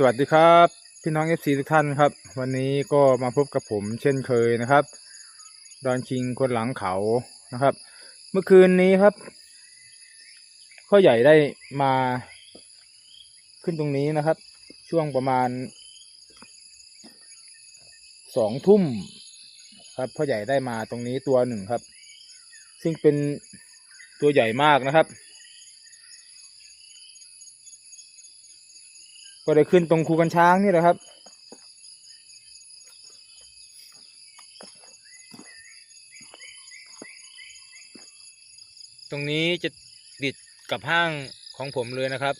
สวัสดีครับ พี่น้องเอฟซีทุกท่านครับ วันนี้ก็มาพบกับผมเช่นเคยนะครับ ดอนชิงคนหลังเขานะครับ เมื่อคืนนี้ครับพ่อใหญ่ได้มาขึ้นตรงนี้นะครับ ช่วงประมาณสองทุ่มครับพ่อใหญ่ได้มาตรงนี้ตัวหนึ่งครับ ซึ่งเป็นตัวใหญ่มากนะครับ ก็ได้ขึ้นตรงคูกันช้างนี่แหละครับ ตรงนี้จะติดกับห้างของผมเลยนะครับ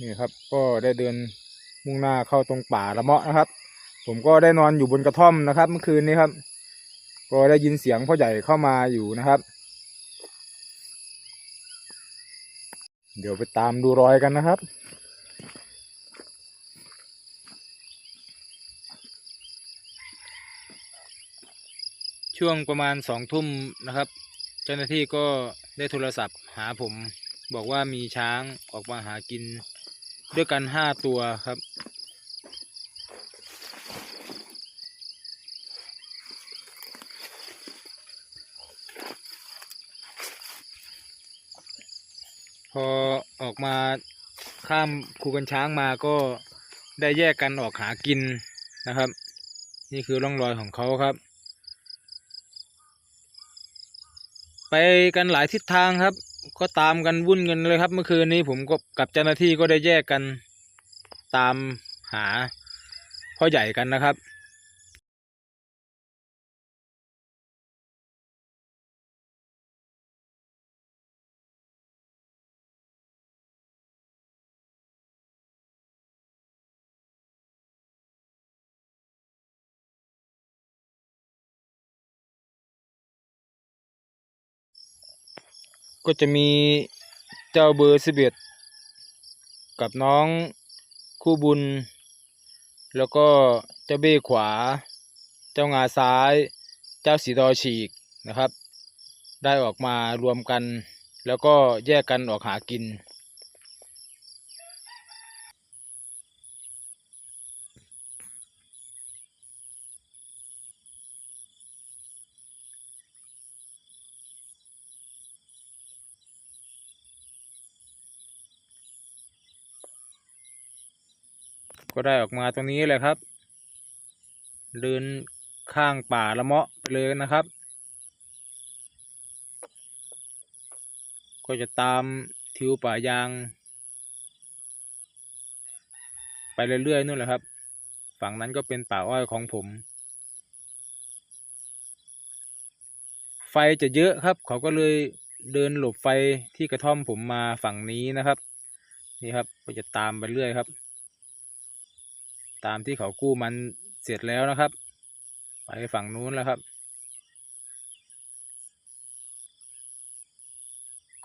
นี่ครับก็ได้เดิน มุ่งหน้าเข้าตรงป่าละเมาะนะครับ ผมก็ได้นอนอยู่บนกระท่อมนะครับ เมื่อคืนนี้ครับ ก็ได้ยินเสียงพ่อใหญ่เข้ามาอยู่นะครับ เดี๋ยวไปตามดูรอยกันนะครับช่วงประมาณสองทุ่มนะครับ เจ้าหน้าที่ก็ได้โทรศัพท์หาผม บอกว่ามีช้างออกมาหากินด้วยกันห้าตัวครับ พอออกมาข้ามคูกันช้างมาก็ได้แยกกันออกหากินนะครับ นี่คือร่องรอยของเขาครับ ไปกันหลายทิศทางครับ ก็ตามกันวุ่นกันเลยครับ เมื่อคืนนี้ผมก็กับเจ้าหน้าที่ก็ได้แยกกันตามหาพ่อใหญ่กันนะครับ ก็จะมีเจ้าเบอร์สิบเอ็ดกับน้องคู่บุญ แล้วก็เจ้าเบ้ขวา เจ้างาซ้าย เจ้าสีดอฉีกนะครับ ได้ออกมารวมกัน แล้วก็แยกกันออกหากิน ก็ได้ออกมาตรงนี้เลยครับ เดินข้างป่าละเมาะไปเลยนะครับ ก็จะตามทิวป่ายาง ไปเรื่อยๆนู่นแหละครับ ฝั่งนั้นก็เป็นป่าอ้อยของผม ไฟจะเยอะครับ เขาก็เลยเดินหลบไฟที่กระท่อมผมมาฝั่งนี้นะครับ นี่ครับ ก็จะตามไปเรื่อยครับ ตามที่เขากู้มันเสร็จแล้วนะครับ ไปฝั่งนู้นแล้วครับ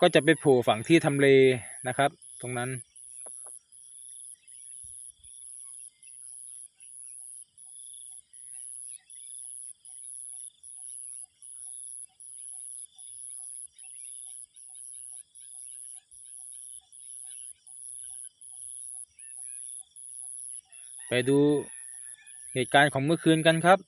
ก็จะไปโผล่ฝั่งที่ทำเลนะครับ ตรงนั้น ไปดูเหตุการณ์ของเมื่อคืนกันครับ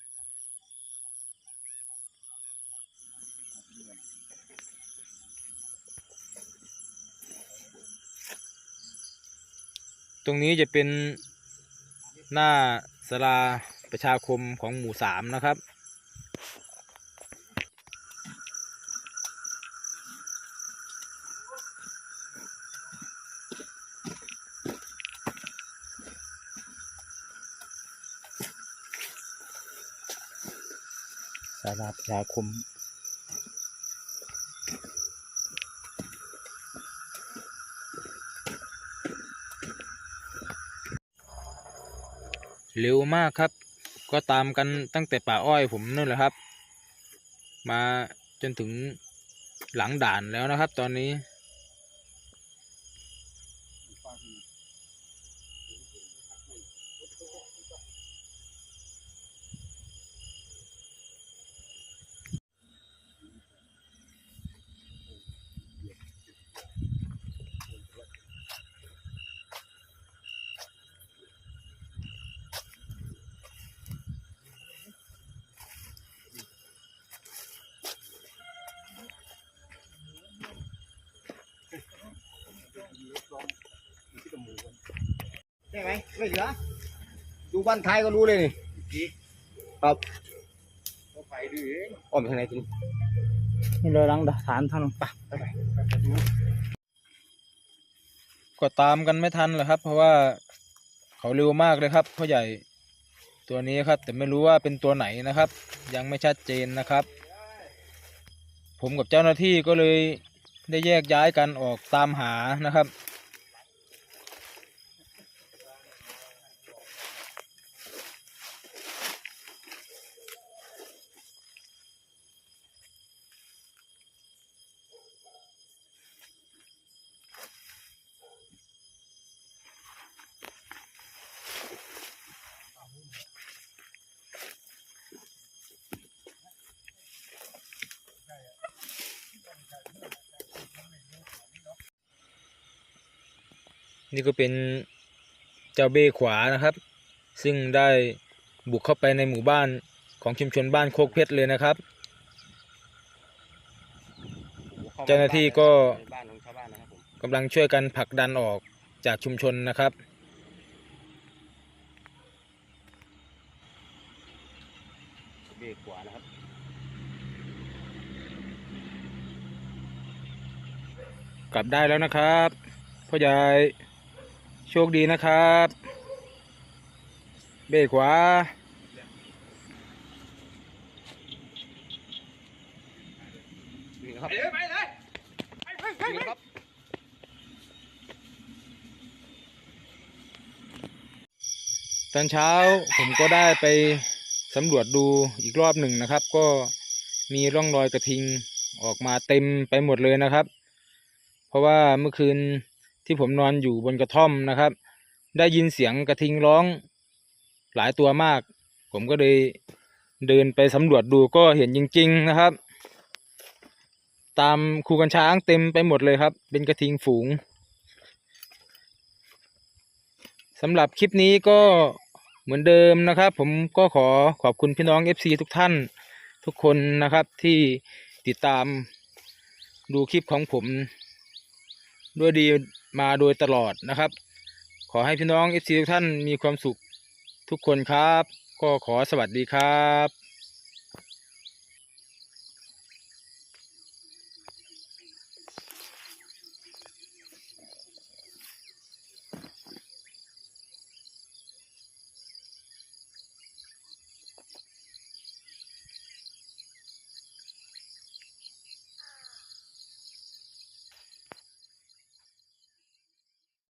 ตรงนี้จะเป็นหน้าสลาประชาคมของหมู่สามนะครับ สาราพราคมเร็วมากครับ ก็ตามกันตั้งแต่ป่าอ้อยผมนั่นแหละครับ มาจนถึงหลังด่านแล้วนะครับ ตอนนี้ ไหมไม่เหลือดูบ้านท้ายก็รู้เลยนี่ครับไปดูเองอ้อมทางไหนทีนี้นี่เลยหลังฐานทางนั้นปะก็ตามกันไม่ทันแหละครับ เพราะว่าเขาเร็วมากเลยครับพ่อใหญ่ตัวนี้ครับ แต่ไม่รู้ว่าเป็นตัวไหนนะครับ ยังไม่ชัดเจนนะครับ ผมกับเจ้าหน้าที่ก็เลยได้แยกย้ายกันออกตามหานะครับ นี่ก็เป็นเจ้าเบ้ขวานะครับ ซึ่งได้บุกเข้าไปในหมู่บ้านของชุมชนบ้านโคกเพชรเลยนะครับ เจ้าหน้าที่ก็บ้านของชาวบ้านนะครับผมกำลังช่วยกันผลักดันออกจากชุมชนนะครับ เบรกขวานะครับกลับได้แล้วนะครับพ่อใหญ่ โชคดีนะครับ เบ้ขวา นี่นะครับ ไปเลยนี่ครับตอนเช้าผมก็ได้ไปสำรวจดูอีกรอบหนึ่งนะครับ ก็มีร่องรอยกระทิงออกมาเต็มไปหมดเลยนะครับ เพราะว่าเมื่อคืน ที่ผมนอนอยู่บนกระท่อมนะครับ ได้ยินเสียงกระทิงร้องหลายตัวมาก ผมก็เลยเดินไปสำรวจดูก็เห็นจริง ๆนะครับ ตามคูกันช้างเต็มไปหมดเลยครับ เป็นกระทิงฝูงสำหรับคลิปนี้ก็เหมือนเดิมนะครับ ผมก็ขอขอบคุณพี่น้อง FC ทุกท่านทุกคนนะครับที่ติดตามดูคลิปของผมด้วยดี มาโดยตลอดนะครับ ขอให้พี่น้อง FC ทุกท่านมีความสุขทุกคนครับ ก็ขอสวัสดีครับ